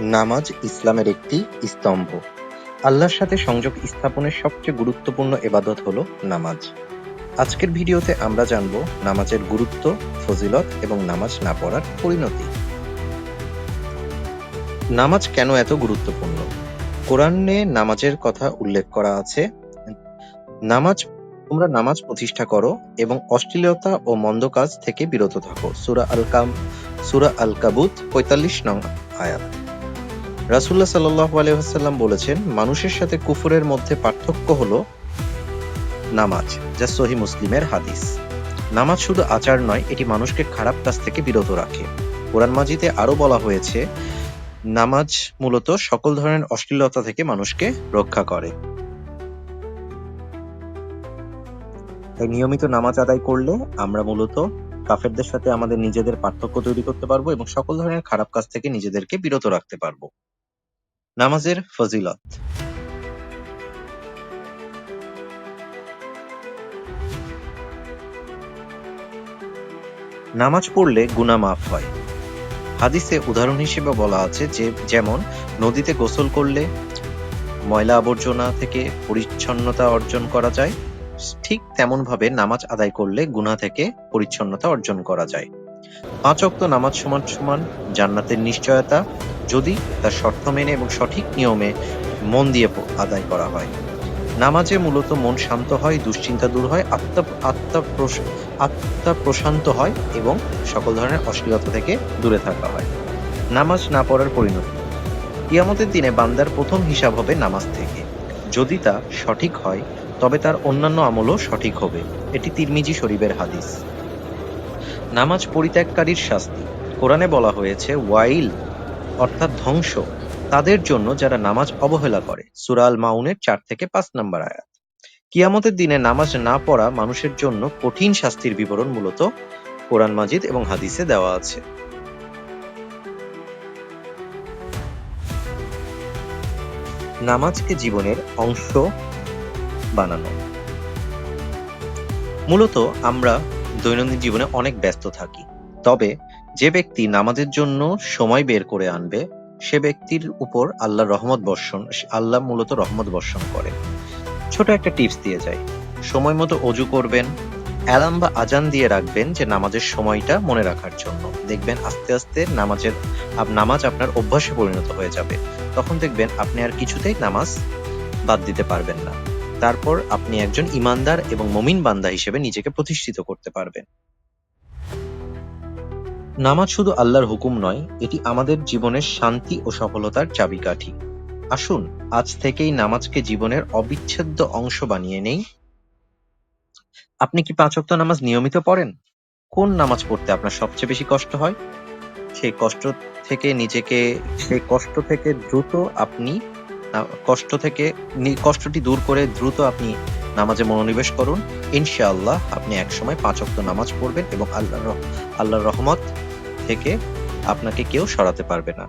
নামাজ ইসলামের একটি স্তম্ভ। আল্লাহর সাথে সংযোগ স্থাপনের সবচেয়ে গুরুত্বপূর্ণ এবাদত হলো নামাজ। আজকের ভিডিওতে আমরা জানব নামাজের গুরুত্ব, ফজিলত এবং নামাজ না পড়ার পরিণতি। নামাজ কেন এত গুরুত্বপূর্ণ? কোরআনে নামাজের কথা উল্লেখ করা আছে নামাজ তোমরা নামাজ প্রতিষ্ঠা করো এবং অশ্লীলতা ও মন্দ কাজ থেকে বিরত থাকো সুরা আল কাম সুরা আল কাবুত পঁয়তাল্লিশ নং আয়াত রাসুল্লাহ সাল্লাহ আলহাম বলেছেন, মানুষের সাথে কুফুরের মধ্যে পার্থক্য হলো নামাজ, যা সহি মুসলিমের হাদিস। নামাজ শুধু আচার নয়, এটি মানুষকে খারাপ কাজ থেকে বিরত রাখে। কোরআন মাজিদে আরও বলা হয়েছে, নামাজ মূলত সকল ধরনের অশ্লীলতা থেকে মানুষকে রক্ষা করে। তাই নিয়মিত নামাজ আদায় করলে আমরা মূলত কাফেরদের সাথে আমাদের নিজেদের পার্থক্য তৈরি করতে পারব এবং সকল ধরনের খারাপ কাজ থেকে নিজেদেরকে বিরত রাখতে পারব। নামাজের ফজিলত। নামাজ পড়লে গুনাহ মাফ হয়। হাদিসে উদাহরণ হিসেবে বলা আছে যে, যেমন, নদীতে গোসল করলে ময়লা আবর্জনা থেকে পরিচ্ছন্নতা অর্জন করা যায়। ঠিক তেমন ভাবে নামাজ আদায় করলে গুনাহ থেকে পরিচ্ছন্নতা অর্জন করা যায়। পাঁচ অক্ত নামাজ সমান সমান জান্নাতের নিশ্চয়তা যদি তার শর্ত মেনে এবং সঠিক নিয়মে মন দিয়ে আদায় করা হয়। নামাজে মূলত মন শান্ত হয়, দুশ্চিন্তা দূর হয়, আত্মা আত্মা আত্মা প্রশান্ত হয় এবং সকল ধরনের অশ্লীলতা থেকে দূরে থাকা হয়। নামাজ না পড়ার পরিণতি। কিয়ামতের দিনে বান্দার প্রথম হিসাব হবে নামাজ থেকে। যদি তা সঠিক হয়, তবে তার অন্যান্য আমলও সঠিক হবে। এটি তিরমিজি শরীফের হাদিস। নামাজ পরিত্যাগকারীর শাস্তি। কোরআনে বলা হয়েছে, ওয়াইল অর্থাৎ ধ্বংস, তাদের জন্য যারা নামাজ অবহেলা করে। সুরাল মাউনের চার থেকে পাঁচ নম্বর আয়াত। কিয়ামতের দিনে নামাজ না পড়া মানুষের জন্য কঠিন শাস্তির বিবরণ মূলত কোরআন মাজিদ এবং হাদিসে দেওয়া আছে। নামাজকে জীবনের অংশ বানানো। মূলত আমরা দৈনন্দিন জীবনে অনেক ব্যস্ত থাকি। তবে যে ব্যক্তি নামাজের জন্য সময় বের করে আনবে, সে ব্যক্তির উপর আল্লাহ রহমত বর্ষণ, আল্লাহ মূলত রহমত বর্ষণ করে ছোট একটা টিপস দিয়ে যায় সময় মতো অজু করবেন, অ্যালার্ম বা আজান দিয়ে রাখবেন যে নামাজের সময়টা মনে রাখার জন্য। দেখবেন আস্তে আস্তে নামাজের নামাজ আপনার অভ্যাসে পরিণত হয়ে যাবে। তখন দেখবেন আপনি আর কিছুতেই নামাজ বাদ দিতে পারবেন না। তারপর আপনি একজন ইমানদার এবং মমিন বান্দা হিসেবে নিজেকে প্রতিষ্ঠিত করতে পারবেন। নামাজ শুধু আল্লাহর হুকুম নয়, এটি আমাদের জীবনের শান্তি ও সফলতার চাবিকাঠি। আসুন, আজ থেকেই নামাজকে জীবনের অবিচ্ছেদ্য অংশ বানিয়ে নেই। আপনি কি পাঁচ ওয়াক্ত নামাজ নিয়মিত পড়েন? কোন নামাজ পড়তে আপনার সবচেয়ে বেশি কষ্ট হয়? সেই কষ্ট থেকে নিজেকে, সেই কষ্ট থেকে দ্রুত আপনি কষ্ট থেকে কষ্টটি দূর করে দ্রুত আপনি নামাজে মনোনিবেশ করুন। ইনশাআল্লাহ আপনি একসময় পাঁচ অক্ত নামাজ পড়বেন এবং আল্লাহর আল্লাহর রহমত থেকে আপনাকে কেউ সরাতে পারবে না।